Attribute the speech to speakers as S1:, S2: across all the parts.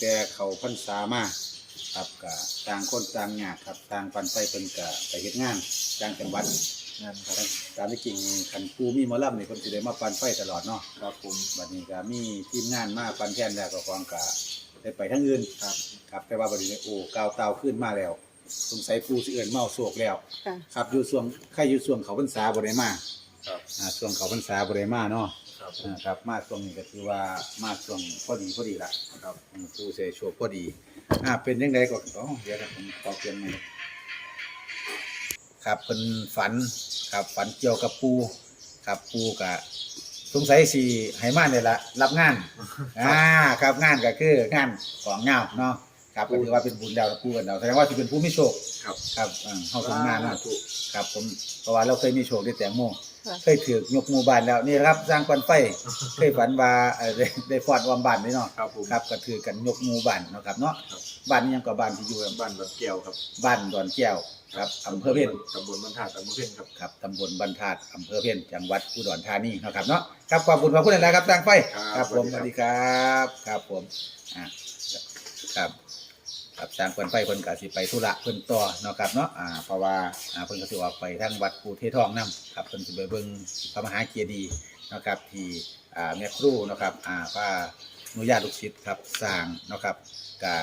S1: แต่เขาพรรษามาครับก็ต่างคนต่างยากครับต่างปันไปเป็นก็ไปเฮ็ดงานต่างจังหวัด
S2: งานครับ
S1: ตามที่จริงคันปูมีหมอลำนี่คนสิได้มาปันไฟตลอดเนาะ
S2: ครับผม
S1: บัดนี้ก็มีทีมงานมาปันแทนแล้วก็ของก็ได้ไปทั้งอื่น
S2: ครับ
S1: ครับแต่ว่าบัดนี้โอ้กาวเตาขึ้นมาแล้วสงสัยปูสิเอิ้นเมาโศกแล้ว
S3: ค่ะ
S1: ครับอยู่ช่วงใครอยู่ช่วงเขาพรรษาบ่ได้มา
S2: ครับ
S1: อ่าช่วงเขาพรรษาบ่ได้มาเนาะ
S2: ครับผม
S1: อ่าครับ มาช่วงนี้ก็คือว่ามาช่วงพอดีพอดีละ
S2: ครับ
S1: อืมปูเสยโชคพอดีอ่าเป็นยังไงก็อ๋อเดี๋ยวครับผมขอเปลี่ยนใหม่ครับเป็นฝันครับฝันเกี่ยวกับปูครับปูกะสงสัยสิให้มาเนี่ยละรับงานอ่าครับงานก็คืองานของเงาเนาะครับก็ถือว่าเป็นบุญดาวปูกันดาวแสดงว่าที่เป็นผู้มีโชค
S2: ครับ
S1: ครับอ่าเฮาทำงานเนาะ
S2: ถูก
S1: ครับผมเพราะว่าเราเคยมีโชคได้แตงโม
S3: ค่ะ
S1: เคยถือกยกหมู่บ้านแล้วนี่ครับสร้างควันไฟเคยฝันว่าเอ่อได้ได้ฟอดวอมบ้านนี่เนาะ
S2: ครับผม
S1: ครับก็ถือกันยกหมู่บ้านเนาะครับเนาะ
S2: ครับ
S1: บ้านนี้ยังก็บ้านที่อยู่ครับ
S2: บ้านบัดแก้วครับ
S1: บ้านดอนแก้วครับอำเภอเพ็ญ
S2: ตำบลบรรทัดอำเภอเพ็ญครับ
S1: ครับตำบลบรรทัดอำเภอเพ็ญจังหวัดอุดรธานีเนาะครับเนาะครับขอบคุณขอบคุณอะไรครับสร้างไฟ
S2: ครับ
S1: ครับผม
S2: ส
S1: ส
S2: วั
S1: วั
S2: ส
S1: ส
S2: ดี
S1: ดี
S2: ค
S1: ค
S2: รั
S1: รับครับผมอ่าครับ ครับสร้างควันไฟเพิ่นก็สิไปธุระเพิ่นต่อเนาะครับเนาะอ่าเพราะว่าอ่าเพิ่นก็สิออกไปทางวัดปูเททองนํครับเพิ่นสิไปเบิ่งพระมหาเจดีย์เนาะครับที่อ่าแม่ครูเนาะครับอ่าพระอนุญาตลูกศิษย์ครับสร้างเนาะครับก็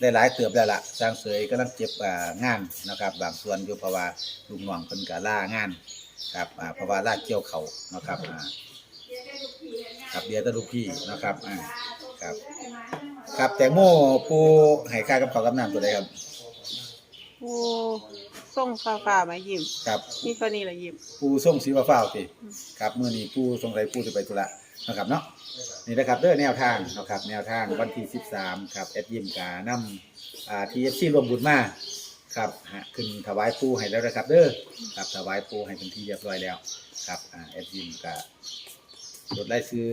S1: ได้หลายเติบแล้วละสร้างเสยกำลังเก็บอ่างานเนาะครับ บางส่วนอยู่เพราะว่าลุงน้องเพิ่นก็ล่างานครับอ่าเพราะว่าล่าเกี่ยวเขาเนาะครับอ่าครับเดียวตะลูกพี่นะครับอ่าครับ ครับแตงโมปูให้ค่ากับเขาวกับน้ำตัวใดครับ
S3: โอ้ส่งฟ้าฟ้าๆมายิ้ม
S1: ครับ
S3: นี่ก็นี่แหละยิ้ม
S1: ปูส่งสีฟ้าๆสิครับมื้อนี้ปูสงสัยปูจะไปธุระนะครับเนาะนี่นะครับเด้อแนวทางนะครับแนวทางวันที่ 13ครับแอดยิมกานำอ่า TFC รวมบุญมาครับฮะขึ้นถวายปูให้แล้วนะครับเด้อครับถวายปูให้เป็นที่เรียบร้อยแล้วครับอ่าแอดยิมกา จดไล่ซื้อ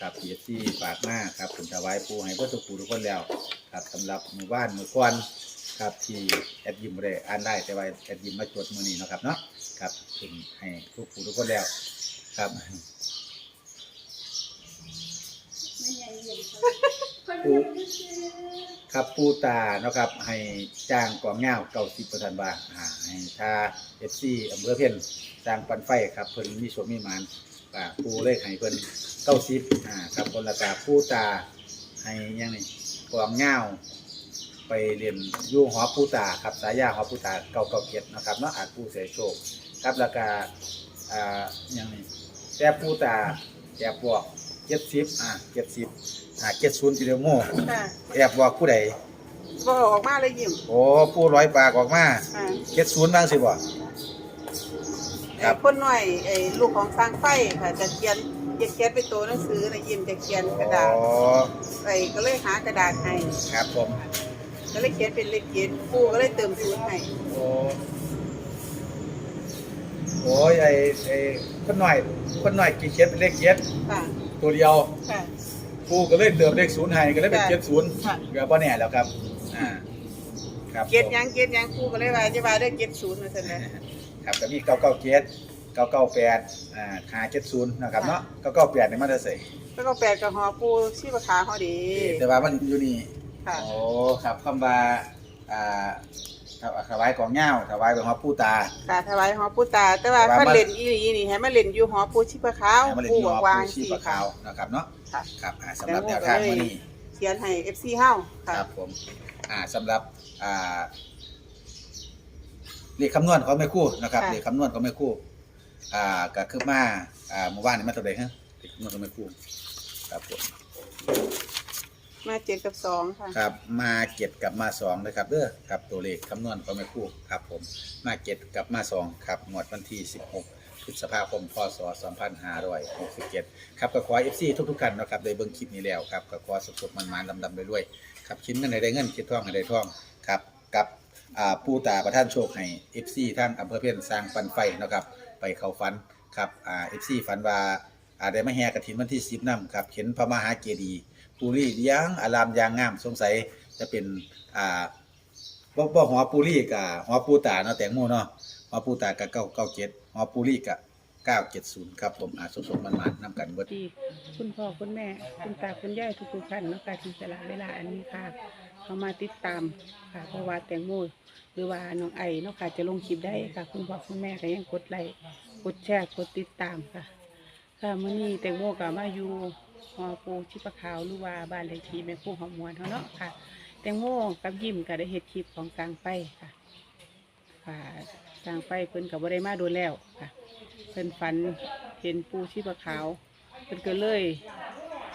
S1: ครับเสียที่ฝากมาครับผมถวายปูให้เพื่อทุกผู้ทุกคนแล้ว ครับสำหรับหมู่บ้านหมู่ควันครับที่แอดยิมบ่ได้อ่านได้แต่ว่าแอดยิมมาจดมือนี้เนาะครับเนาะครับถึงให้ทุกผู้ทุกคนแล้ว ครับปูครับปูตาเนาะครับ ให้จ้างกองเงาเก้าสิบเปอร์เซ็นต์บาทอ่าให้ทาเอฟซีอำเภอเพ่นจ้างปันไฟครับ เพิ่นมีโชคมีหมาน อ่าปูเลขให้เพิ่นเก้าสิบอ่าครับคนละกาปูตาให้ยังนี่กวางเงาไปเรียนอยู่หอปูตาครับสายยาหอปูตาเก่าเก่าเกียรตินะครับเนาะอาจปูเสียโชค ครับแล้วก็อ่ายังนี่แจ่ปูตาแจ่บวกเจ็ดสิบอ่าเจ็ดสิบอ่าเจ็ดศูนย์กิโลโม
S3: ค่ะ
S1: แอบบอกผู้ใด
S3: บอกออกมาเลยยิ้ม
S1: โอ้ผู้ร้อยปากออกมา
S3: อ่า
S1: เจ็ดศูนย์บ้างสิบ่ ครับ
S3: ไอ้คนหน่อยไอ้ลูกของสร้างไฟค่ะจะเขียนจะเขียนเป็นตัวหนังสือนะยิ้มจะเขียนกระดาษ
S1: อ๋อ
S3: ไอ้ก็เลยหากระดาษให้
S1: ครับผม
S3: ก็เลยเขียนเป็นเลขเจ็ดปูก็เลยเติมศูนย์ให้
S1: โอ้โอ้ยไอ้ไอ้คนหน่อยคนหน่อยกี่เจ็ดเป็นเลขเจ็ด
S3: ค่ะ
S1: ตัวเดียว
S3: ค่ะ
S1: กูก็เลยเติมเลขศูนย์ให้ก็เลยเป็น
S3: ค่ะ
S1: เจ็ดศูนย์
S3: ค่ะ
S1: เกือบป้แน่แล้วครับอ่าครับ
S3: เจ็ดหยังเจ็ดหยังปูก็เลยว่าจะว่าได้เจ็ดศูนย์มาเสนอ
S1: ครับก็มีเก้าเก้าเจ็ดเก้าเก้าแปดอ่าหาเจ็ดศูนย์นะครับเนาะเก้าเก้าแปดในมันจะใส่
S3: แล้วก็แปดกับหอปูชีพขาเขาดี
S1: แต่ว่ามันอยู่นี่
S3: ค่ะ
S1: โอ้ครับคำว่าอ่าถวายของเงาถวายของผู้ตา
S3: ค่ะถวายหอปูตา แต่ว่า
S1: แต่ว่า
S3: คัน
S1: มัน
S3: เล่นอีหลีนี่ให้มาเล่นอยู่หอปูชีพขาว
S1: ให้มาเล่น
S3: ปู
S1: ที่
S3: บ
S1: ห
S3: อ
S1: อก
S3: วาง
S1: ผู้ชี
S3: สี่
S1: พขาวนะครับเนาะ
S3: ค่ะ
S1: ครับอ่าสำหรับแนวทางวันนี้
S3: เขียนให้ FC เฮา
S1: ค
S3: ค่ะ
S1: รับผมอ่าสำหรับอ่า เลขคำนวณของแม่ครู่นะครับ
S3: ค่ะ
S1: เลขคำนวณของแม่ครู่อ่าก็คือมาอ่าเมื่อวานนี้มาตัวใดฮะเลขคำนวณของแม่ครู่ครับผม
S3: มาเจ็ดกับสองค่ะ
S1: ครับมาเจ็ดกับมาสองนะครับเด้อครับตัวเลขคำนวณของแม่ครู่ครับผมมาเจ็ดกับมาสองครับงวดวันที่สิบหกพฤษภาคมพศ2567ครับก็ขอเอฟซีทุกๆกันนะครับได้เบิ่งคลิปนี้แล้วครับก็ขอสุขๆมันๆลำๆไปด้วยๆครับชิ้นเงินให้ได้เงินคิดท่องให้ได้ท่องครับกับ อ่าผู้ตาประท่านโชคให้ FC ทั้งอำเภอเพียนสร้างปันไฟนะครับไปเขาฝันครับอ่า FC ฝันว่าอ่าได้มาแห่กระถินวันที่10นำครับเห็นพระมหาเจดีย์ปูรีเลี้ยงอารามยางงามสงสัยจะเป็นอ่าบ่บ่หัวปูรีกับหัวปูตาเนาะแตงโมเนาะหัวปูตากับเก้าเก้าเจ็ดหัวปูรีกับ970ครับผมอาสดๆมันๆนำกันเบิด
S4: ดีคุณพ่อคุณแม่ คุณตาคุณยายทุกๆท่านเนาะค่ะที่สละเวลาอันนี้ค่ะ เขามาติดตามค่ะเพราะว่าแตงโมหรือว่าน้องไอเนาะค่ะจะลงคลิปได้ค่ะ คุณพ่อคุณแม่ก็ยังกดไลค์กดแชร์กดติดตามค่ะ ค่ะมื้อนี้แตงโมก็มาอยู่หอปูชิปะขาวหรือว่าบ้านเลขที่แม่คู่หอมมวนเขาเนาะค่ะ แตงโมกับยิ้มก็ได้เฮ็ดคลิปของกลางไปค่ะค่ะกลางไปเพิ่นก็บ่ได้มาโดนแล้วค่ะเพิ่นฝันเห็นปูชีพขาวเพิ่นก็เลย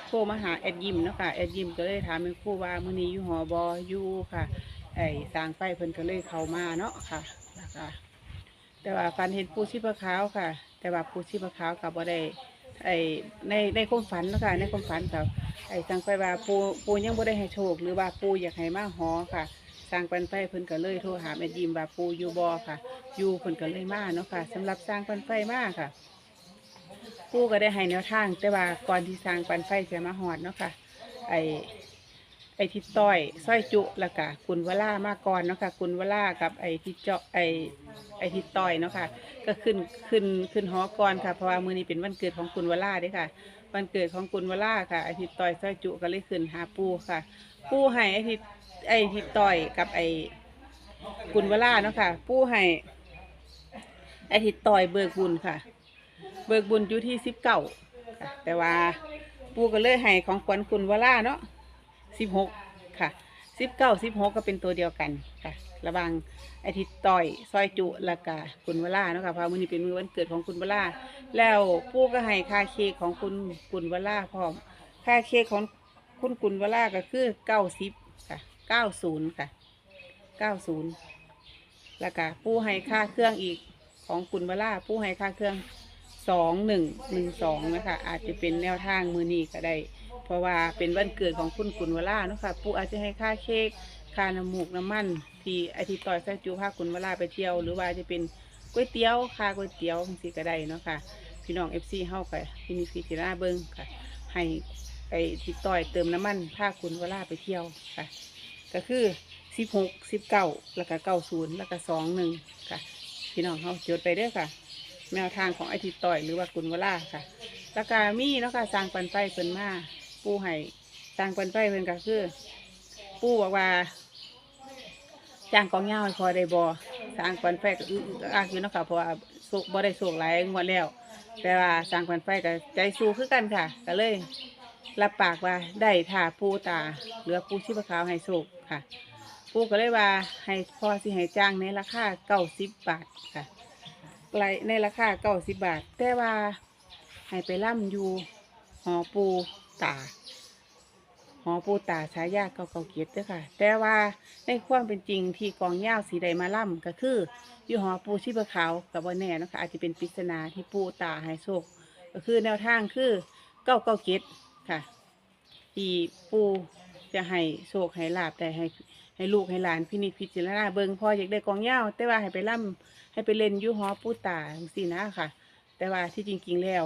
S4: โทรมาหาแอดยิมเนาะค่ะแอดยิมก็เลยถามแม่ครูว่ามื้อนี้อยู่หอบออยู่ค่ะ ไอ้สร้างไปเพิ่นก็เลยเข้ามาเนาะค่ะนะคะแต่ว่าฝันเห็นปูชีพขาวค่ะ แต่ว่าปูชีพขาวกับบ่ได้ไอ้ในในความฝันเนาะค่ะในความฝันกับไอ้สร้างไปว่าปูปูยังบ่ได้ให้โชค หรือว่าปูอยากให้มาหอค่ะสร้างปันไฟเพิ่นก็เลยโทรหาแม่ยิมว่าปูอยู่บ่ค่ะ อยู่เพิ่นก็เลยมาเนาะค่ะสำหรับสร้างปันไฟมาค่ะ ปูก็ได้ให้แนวทาง แต่ว่าก่อนที่สร้างปันไฟจะมาหอดเนาะค่ะ ไอไอทิศต้อยสร้อยจุแล้วก็กุนวล่ามาก่อนเนาะค่ะกุนวล่ากับไอทิศเจาะไอไอทิศต้อยเนาะค่ะ ก็ขึ้นขึ้นขึ้นหอก่อนค่ะเพราะว่ามือนี้เป็นวันเกิดของกุนวล่าด้อค่ะ วันเกิดของกุนวล่าค่ะไอทิศต้อยสร้อยจุก็เลยขึ้นหาปูค่ะ ปูให้ไอทิศไอทิศต้อยกับไอกุนวล่าเนาะค่ะ ปูให้ไอทิศต้อยเบิกบุญค่ะ เบิกบุญอยู่ที่สิบเก้าแต่ว่าปูก็เลยให้ของขวัญกุนวล่าเนาะสิบหกค่ะสิบเก้าสิบหกก็เป็นตัวเดียวกันค่ะ ระวังไอทิศต่อยซอยจุละกากุนวล่าเนาะค่ะพามือนี้เป็นมือวันเกิดของกุนวล่าแล้วปูก็ให้ค่าเค้กของคุณกุนวล่าพร้อมค่าเค้กของคุณกุนวล่าก็คือเก้าสิบค่ะเก้าศูนย์ค่ะเก้าศูนย์ล้วก็ปูให้ค่าเครื่องอีกของกุนวล่าปูให้ค่าเครื่อง สองหนึ่งหนึ่งสองนะคะอาจจะเป็นแนวทางมือนี้ก็ได้ เพราะว่าเป็นวันเกิดของคุณกุลวราเนาะค่ะปู่อาจจะให้ค่าเค้กค่าน้ำมูกน้ำมัน ที่ไอที่ต่อยใส่จูพากุลวราไปเที่ยว หรือว่าจะเป็นก๋วยเตี๋ยวค่าก๋วยเตี๋ยวสิก็ได้เนาะค่ะพี่น้องเอฟซีเฮาค่ะพี่นิฟิจิราเบิงค่ะ ให้ไอทิศต่อยเติมน้ำมันพากุลวราไปเที่ยวค่ะ ก็คือสิบหกสิบเก้าแล้วก็เก้าศูนย์แล้วก็สองหนึ่งค่ะ พี่น้องเฮาจดไปเด้อค่ะ แนวทางของไอทิตต่อยหรือว่ากุลวล่าค่ะแล้วก็มีเนาะค่ะสร้างปันไฟเพิ่นมาปูให้สร้างปันไฟเพิ่นก็คือ ปูบอกว่าจ้างกองเงาให้พอได้บ่สร้างปันไฟก็อึกอึกอักอยู่นะคะเพราะว่าโศกบ่ได้โศกหลายงวดแล้ว แต่ว่าสร้างปันไฟก็ใจสู้คือกันค่ะ ก็เลยรับปากว่าได้ถ่าปูตาเหลือปูชีพขาวให้โศกค่ะ ปูก็เลยว่าให้พอสิให้จ้างในราคาเก้าสิบบาทค่ะ ไลในราคาเก้าสิบบาท แต่ว่าให้ไปล่ำอยู่หอปูตาหอปูตาฉายาเก่าเก่าเกียรติค่ะ แต่ว่าในความเป็นจริงที่กองย่าวสีใดมาล่ำก็คืออยู่หอปูชีพขาวกับว่าแน่นะคะอาจจะเป็นปริศนาที่ปูตาให้โชคก็คือแนวทางคือเก้าเก้าเกียรติค่ะ ที่ปู จะให้โชคให้ลาบแต่ให้ให้ลูกให้หลานพินิจพิจารณาเบิ่งพออยากได้กองย่าวแต่ว่าให้ไปล่ำให้ไปเล่นยูหอปูตาสินะค่ะ แต่ว่าที่จริงๆแล้ว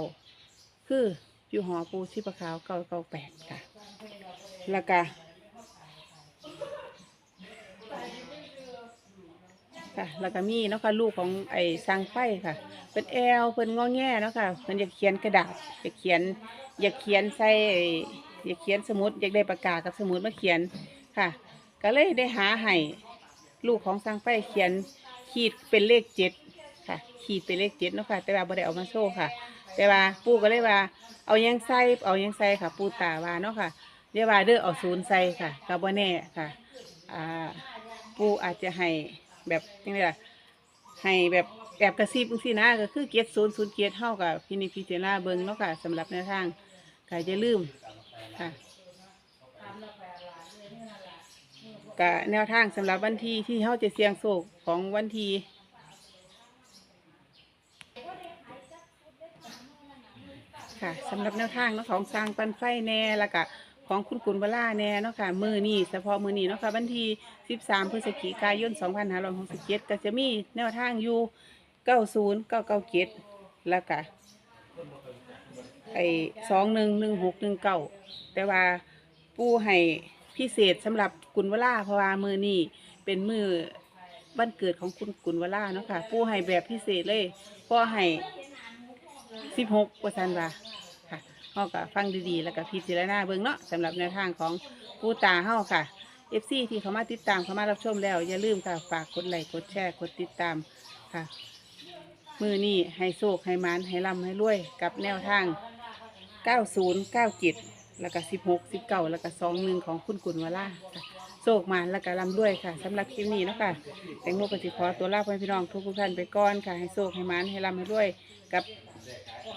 S4: คือยูหอปูชีพขาวเก้าเก้าแปดค่ะแล้วก็ค่ะแล้วก็มีเนาะค่ะลูกของไอ้สร้างไฟค่ะ เป็นแอลเป็นงอแง่เนาะค่ะเพิ่นอยากเขียนกระดาษอยากเขียนอยากเขียนใส่ อยากเขียนสมุดอยากได้ปากกากับสมุดมาเขียนค่ะ ก็เลยได้หาให้ลูกของสร้างไฟเขียนขีดเป็นเลขเจ็ดค่ะ ขีดเป็นเลขเจ็ดเนาะค่ะ แต่ว่าบ่ได้เอามาโซ่ค่ะ แต่ว่าปู่ก็เลยว่า เอายังใส่เอายังใส่ค่ะ ปู่ตาว่าเนาะค่ะเรียกว่าเด้อเอาศูนย์ใส่ค่ะก็บ่แน่ค่ะอ่าปู่อาจจะให้แบบยังไงล่ะให้แบบแอบกระซิบจังซี่นะก็คือเกียรศูนย์ศูนย์เกียรเท่ากับพินิจพิจารณาเบิ่งเนาะค่ะสำหรับแนวทางก็อย่าลืม ค่ะกะแนวทางสำหรับวันที่ที่เขาจะเสี่ยงโศกของวันที่ค่ะสำหรับแนวทางเนาะของสร้างปันไฟแน่แล้วก็ของคุณกุลวล่าแน่เนาะค่ะมือนี้เฉพาะมือนี้เนาะค่ะวันที่ 13 พฤศจิกายน 2567ก็จะมีแนวทางอยู่ 90 997แล้วก็ ไอ้211619แต่ว่าปูให้พิเศษสำหรับกุลวราเพราะว่ามือนี้เป็นมือวันเกิดของคุณกุลวราเนาะค่ะผู้ให้แบบพิเศษเลยพ่อให้สิบหกเปอร์เซ็นต์ว่าค่ะเฮาก็ฟังดีๆ แล้วก็พิจารณาเบิ่งเนาะสำหรับแนวทางของปูตาเฮาค่ะ FC ที่เขามาติดตามเขามารับชมแล้ว อย่าลืมค่ะฝากกดไลค์กดแชร์กดติดตามค่ะ มือนี่ให้โชคให้หมานให้ร่ำให้รวยกับแนวทาง 90 97แล้วก็16 19แล้วก็21ของคุณกุลวราค่ะโชคมาแล้วก็ร่ำรวยค่ะสำหรับคลิปนี้เนาะคะแตงโมก็สิขอตัวลาไปพี่น้องทุกๆท่านไปก่อนค่ะให้โชคให้มานให้รำให้รวยกับ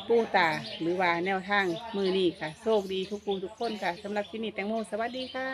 S4: ปูตาหรือว่าแนวทางมือนี่ค่ะโชคดีทุกปูทุกคนค่ะสำหรับคลิปนี้แตงโมสวัสดีค่ะ